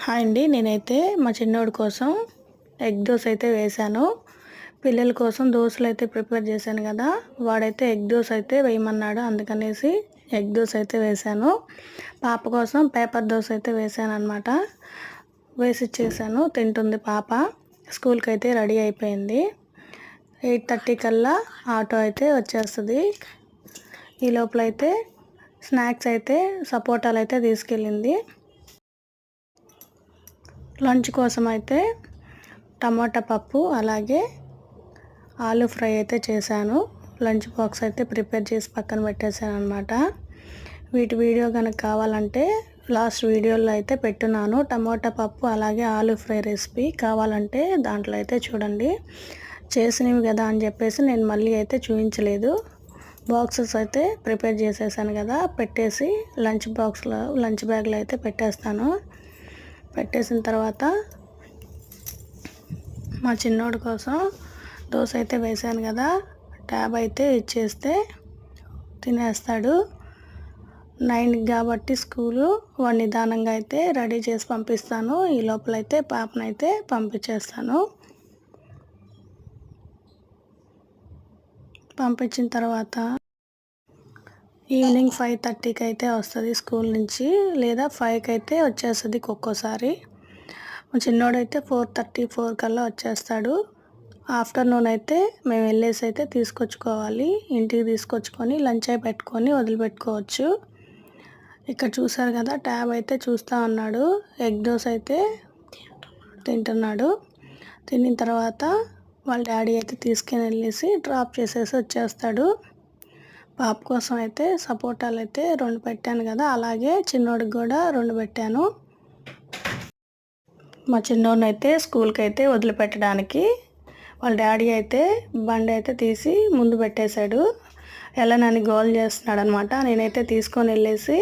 Hi అండి. నేనైతే మా చిన్నోడి కోసం ఎగ్ దోశ అయితే వేశాను. పిల్లల కోసం దోశలు అయితే ప్రిపేర్ చేశాను కదా. వాడైతే ఎగ్ దోశ అయితే వేయమన్నాడు. అందుకనేసి ఎగ్ దోశ అయితే వేశాను. పాప కోసం పేపర్ దోశ అయితే వేశాను అనమాట వేసి ఇచ్చేసాను తింటుంది పాప. స్కూల్కి అయితే రెడీ అయిపోయింది. ఎయిట్ థర్టీ కల్లా ఆటో అయితే వచ్చేస్తుంది. ఈ లోపల అయితే స్నాక్స్ అయితే సపోటాలు అయితే తీసుకెళ్ళింది. లంచ్ కోసం అయితే టమాటా పప్పు అలాగే ఆలు ఫ్రై అయితే చేశాను. లంచ్ బాక్స్ అయితే ప్రిపేర్ చేసి పక్కన పెట్టేశాను అనమాట వీటి వీడియో కనుక కావాలంటే లాస్ట్ వీడియోలో అయితే పెట్టున్నాను. టమాటా పప్పు అలాగే ఆలు ఫ్రై రెసిపీ కావాలంటే దాంట్లో అయితే చూడండి. చేసినవి కదా అని చెప్పేసి నేను మళ్ళీ అయితే చూపించలేదు. బాక్సెస్ అయితే ప్రిపేర్ చేసేసాను కదా పెట్టేసి లంచ్ బాక్స్లో లంచ్ బ్యాగ్లో అయితే పెట్టేస్తాను. పెట్టేసిన తర్వాత మా చిన్నోడి కోసం దోశ అయితే వేసాను కదా ట్యాబ్ అయితే ఇచ్చేస్తే తినేస్తాడు. నైన్కి కాబట్టి స్కూలు వాడు నిదానంగా అయితే రెడీ చేసి పంపిస్తాను. ఈ లోపల అయితే పాపనైతే పంపించేస్తాను. పంపించిన తర్వాత ఈవినింగ్ ఫైవ్ థర్టీకి అయితే వస్తుంది స్కూల్ నుంచి లేదా ఫైవ్కి అయితే వచ్చేస్తుంది ఒక్కోసారి. మా చిన్నోడైతే ఫోర్ థర్టీ ఫోర్ కల్లా వచ్చేస్తాడు. ఆఫ్టర్నూన్ అయితే మేము వెళ్ళేసి అయితే తీసుకొచ్చుకోవాలి. ఇంటికి తీసుకొచ్చుకొని లంచ్ అయి పెట్టుకొని వదిలిపెట్టుకోవచ్చు. ఇక్కడ చూసారు కదా ట్యాబ్ అయితే చూస్తూ ఉన్నాడు ఎగ్ దోస్ అయితే తింటున్నాడు. తిన్న తర్వాత వాళ్ళ డాడీ అయితే తీసుకుని వెళ్ళేసి డ్రాప్ చేసేసి వచ్చేస్తాడు. పాప కోసం అయితే సపోటాలు అయితే రెండు పెట్టాను కదా అలాగే చిన్నోడికి కూడా రెండు పెట్టాను. మా చిన్నోడిని అయితే స్కూల్కి అయితే వదిలిపెట్టడానికి వాళ్ళ డాడీ అయితే బండి అయితే తీసి ముందు పెట్టేశాడు. ఎలా నన్ను గోల్ చేస్తున్నాడు అనమాట నేనైతే తీసుకొని వెళ్ళేసి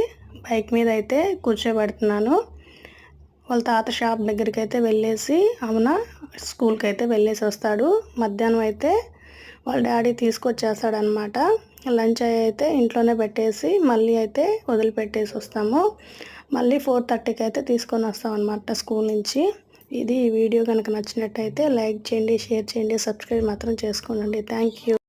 బైక్ మీద అయితే కూర్చోబెడుతున్నాను. వాళ్ళ తాత షాప్ దగ్గరికి అయితే వెళ్ళేసి అమన స్కూల్కి అయితే వెళ్ళేసి వస్తాడు. మధ్యాహ్నం అయితే వాళ్ళ డాడీ తీసుకొచ్చేస్తాడనమాట. లంచ్ అయితే ఇంట్లోనే పెట్టేసి మళ్ళీ అయితే వదిలిపెట్టేసి వస్తాము. మళ్ళీ ఫోర్ థర్టీకి అయితే తీసుకొని వస్తాం అనమాట స్కూల్ నుంచి. ఇది ఈ వీడియో కనుక నచ్చినట్టయితే లైక్ చేయండి షేర్ చేయండి సబ్స్క్రైబ్ మాత్రం చేసుకోండి. Thank you.